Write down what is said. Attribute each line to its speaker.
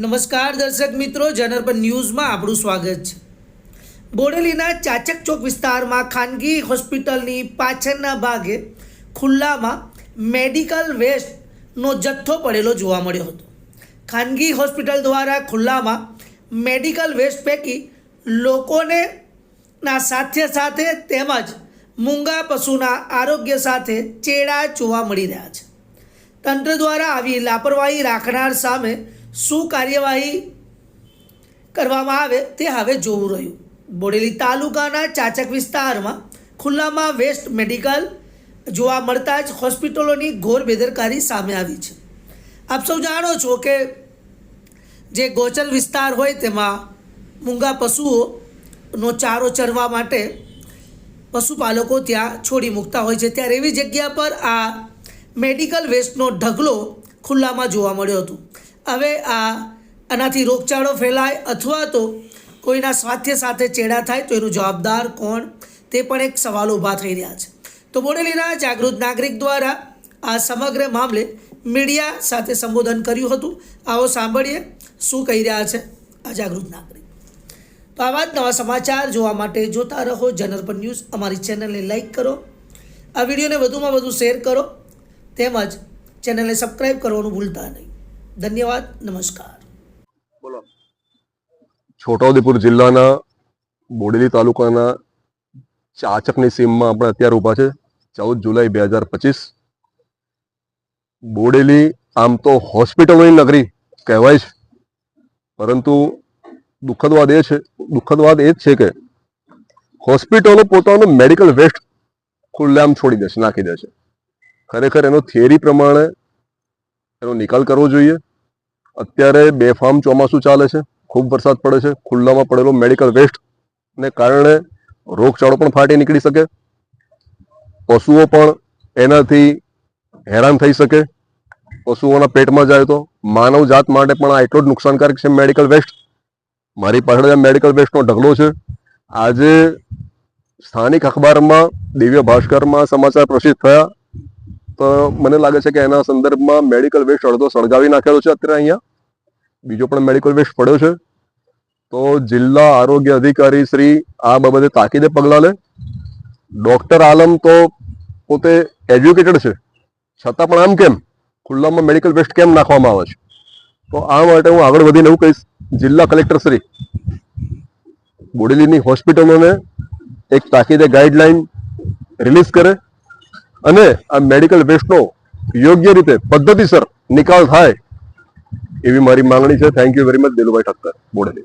Speaker 1: નમસ્કાર દર્શક મિત્રો જનરપન ન્યૂઝમાં આપણું સ્વાગત છે. બોડેલીના ચાચક ચોક વિસ્તારમાં ખાનગી હોસ્પિટલની પાછળના ભાગે ખુલ્લામાં મેડિકલ વેસ્ટનો જથ્થો પડેલો જોવા મળ્યો હતો. ખાનગી હોસ્પિટલ દ્વારા ખુલ્લામાં મેડિકલ વેસ્ટ પૈકી લોકોને ના સાથે સાથે તેમજ મૂંગા પશુના આરોગ્ય સાથે ચેડા જોવા મળી રહ્યા છે. તંત્ર દ્વારા આવી લાપરવાહી રાખનાર સામે શું કાર્યવાહી કરવામાં આવે તે હવે જોવું રહ્યું. બોડેલી તાલુકાના ચાચક વિસ્તારમાં ખુલ્લામાં વેસ્ટ મેડિકલ જોવા મળતા જ હોસ્પિટલોની ઘોર બેદરકારી સામે આવી છે. આપ સૌ જાણો છો કે જે ગોચર વિસ્તાર હોય તેમાં મૂંગા પશુઓનો ચારો ચરવા માટે પશુપાલકો ત્યાં છોડી મૂકતા હોય છે. ત્યારે એવી જગ્યા પર આ મેડિકલ વેસ્ટનો ઢગલો ખુલ્લામાં જોવા મળ્યો હતો. હવે આ આનાથી રોગચાળો ફેલાય અથવા તો કોઈના સ્વાસ્થ્ય સાથે ચેડા થાય તો એનું જવાબદાર કોણ? તે પણ એક સવાલ ઊભા થઈ રહ્યા છે. તો બોડેલીના જાગૃત નાગરિક દ્વારા આ સમગ્ર મામલે મીડિયા સાથે સંબોધન કર્યું હતું. આવો સાંભળીએ શું કહી રહ્યા છે આ જાગૃત નાગરિક. તો આવા જ નવા સમાચાર જોવા માટે જોતા રહો. જનરપન ન્યૂઝ અમારી ચેનલને લાઈક કરો. આ વિડીયોને વધુમાં વધુ શેર કરો. તેમજ ચેનલને સબસ્ક્રાઈબ કરવાનું ભૂલતા નહીં. ધન્યવાદ નમસ્કાર.
Speaker 2: બોલો. છોટાઉદેપુર જિલ્લાના બોડેલી તાલુકાના ચાચકની સીમમાં આપણે અત્યારે ઊભા છે ચૌદ જુલાઈ બે હજાર પચીસ. બોડેલી આમ તો હોસ્પિટલોની નગરી કહેવાય છે પરંતુ દુઃખદ વાત એ છે દુઃખદ વાત એ જ છે કે હોસ્પિટલો પોતાનું મેડિકલ વેસ્ટ ખુલ્લામ છોડી છે નાખી દે છે. ખરેખર એનો થિયરી પ્રમાણે એનો નિકાલ કરવો જોઈએ અત્યારે બેફામ ચોમાસું ચાલે છે. ખૂબ વરસાદ પડે છે. ખુલ્લામાં પડેલો મેડિકલ વેસ્ટને કારણે રોગચાળો પણ ફાટી નીકળી શકે. પશુઓ પણ એનાથી હેરાન થઈ શકે. પશુઓના પેટમાં જાય તો માનવ જાત માટે પણ આ એટલો જ નુકસાનકારક છે મેડિકલ વેસ્ટ મારી પાછળ મેડિકલ વેસ્ટનો ઢગલો છે. આજે સ્થાનિક અખબારમાં દિવ્ય ભાસ્કરમાં સમાચાર પ્રસિદ્ધ થયા. તો મને લાગે છે કે એના સંદર્ભમાં મેડિકલ વેસ્ટ અડધો સળગાવી નાખેલો છે અત્યારે અહીંયા. બીજો પણ મેડિકલ વેસ્ટ પડ્યો છે, તો જિલ્લા આરોગ્ય અધિકારી શ્રી આ બાબતે તાકીદે પગલાં લે. ડૉક્ટર આલમ તો પોતે એજ્યુકેટેડ છે, છતાં પણ આમ કેમ? ખુલ્લામાં મેડિકલ વેસ્ટ કેમ નાખવામાં આવે છે? તો આ માટે હું આગળ વધીને એવું કહીશ, જિલ્લા કલેક્ટર શ્રી બોડેલીની હોસ્પિટલોને એક તાકીદે ગાઈડલાઈન રિલીઝ કરે અને આ મેડિકલ વેસ્ટનો યોગ્ય રીતે પદ્ધતિસર નિકાલ થાય એવી મારી માંગણી છે. Thank you very much Dilubhai Thakkar Bodeli.